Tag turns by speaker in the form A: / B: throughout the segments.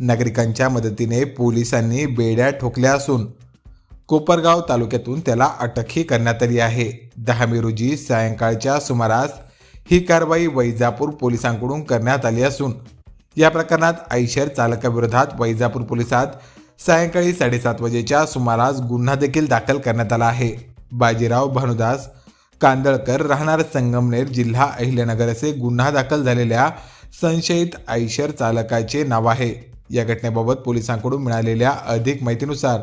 A: नागरिकांच्या मदतीने पोलिसांनी बेड्या ठोकल्या असून कोपरगाव तालुक्यातून त्याला अटकही करण्यात आली आहे. दहा मे रोजी सायंकाळच्या सुमारास ही कारवाई वैजापूर पोलिसांकडून करण्यात आली असून या प्रकरणात आयशर चालकाविरोधात वैजापूर पोलिसात सायंकाळी साडेसात वाजेच्या सुमारास गुन्हा देखील दाखल करण्यात आला आहे. बाजीराव भानुदास कांदळकर राहणार संगमनेर जिल्हा अहिल्यानगर असे गुन्हा दाखल झालेल्या संशयित आयशर चालकाचे नाव आहे. या घटनेबाबत पोलिसांकडून मिळालेल्या अधिक माहितीनुसार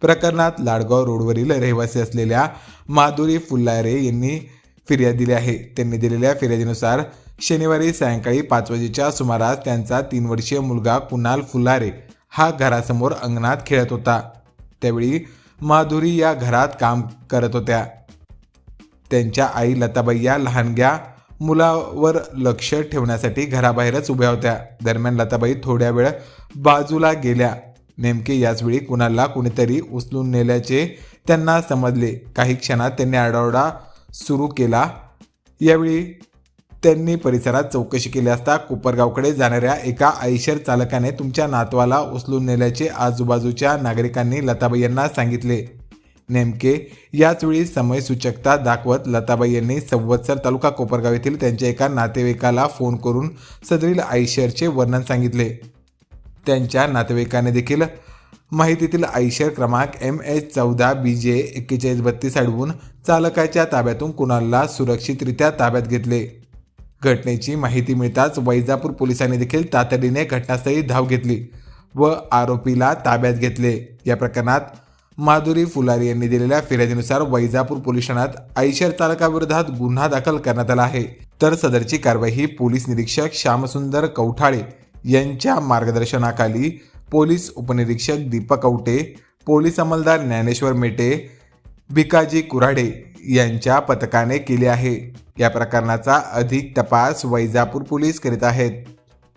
A: प्रकरणात लाडगाव रोडवरील रहिवासी असलेल्या माधुरी फुल्लारे यांनी फिर्याद दिली आहे. त्यांनी दिलेल्या फिर्यादीनुसार शनिवारी सायंकाळी पाच वाजेच्या सुमारास त्यांचा तीन वर्षीय मुलगा कुणाल फुल्लारे हा घरासमोर अंगणात खेळत होता. त्यावेळी माधुरी या घरात काम करत होत्या. त्यांच्या आई लताबाई या लहानग्या मुलावर लक्ष ठेवण्यासाठी घराबाहेरच उभ्या होत्या. दरम्यान लताबाई थोड्या वेळ बाजूला गेल्या. नेमके याचवेळी कुणाला कुणीतरी उचलून नेल्याचे त्यांना समजले. काही क्षणात त्यांनी आरडाओरडा सुरू केला. यावेळी त्यांनी परिसरात चौकशी केली असता कोपरगावकडे जाणाऱ्या एका आयशर चालकाने तुमच्या नातवाला उचलून नेल्याचे आजूबाजूच्या नागरिकांनी लताबाई यांना सांगितले. नेमके याच वेळी समयसूचकता दाखवत लताबाई यांनी संवत्सर तालुका कोपरगाव येथील त्यांच्या एका नातेवाईकाला फोन करून सदरील आयशरचे वर्णन सांगितले. त्यांच्या नातेवाईकाने देखील माहितीतील आयशर क्रमांक एम एच चौदा बी जे एक्केचाळीस बत्तीस अडवून चालकाच्या ताब्यातून कुणालला सुरक्षितरित्या ताब्यात घेतले. घटनेची माहिती मिळताच वैजापूर पोलिसांनी देखील तातडीने घटनास्थळी धाव घेतली व आरोपीला ताब्यात घेतले. या प्रकरणात माधुरी फुलारी यांनी दिलेल्या फिर्यादीनुसार वैजापूर पोलीस ठाण्यात आयशर चालकाविरोधात गुन्हा दाखल करण्यात आला आहे. तर सदरची कारवाई ही पोलीस निरीक्षक श्यामसुंदर कौठाळे यांच्या मार्गदर्शनाखाली पोलीस उपनिरीक्षक दीपक औटे पोलीस अंमलदार ज्ञानेश्वर मेटे भिकाजी कुऱ्हाडे यांच्या पथकाने केली आहे. या प्रकरणाचा अधिक तपास वैजापूर पोलीस करीत आहेत.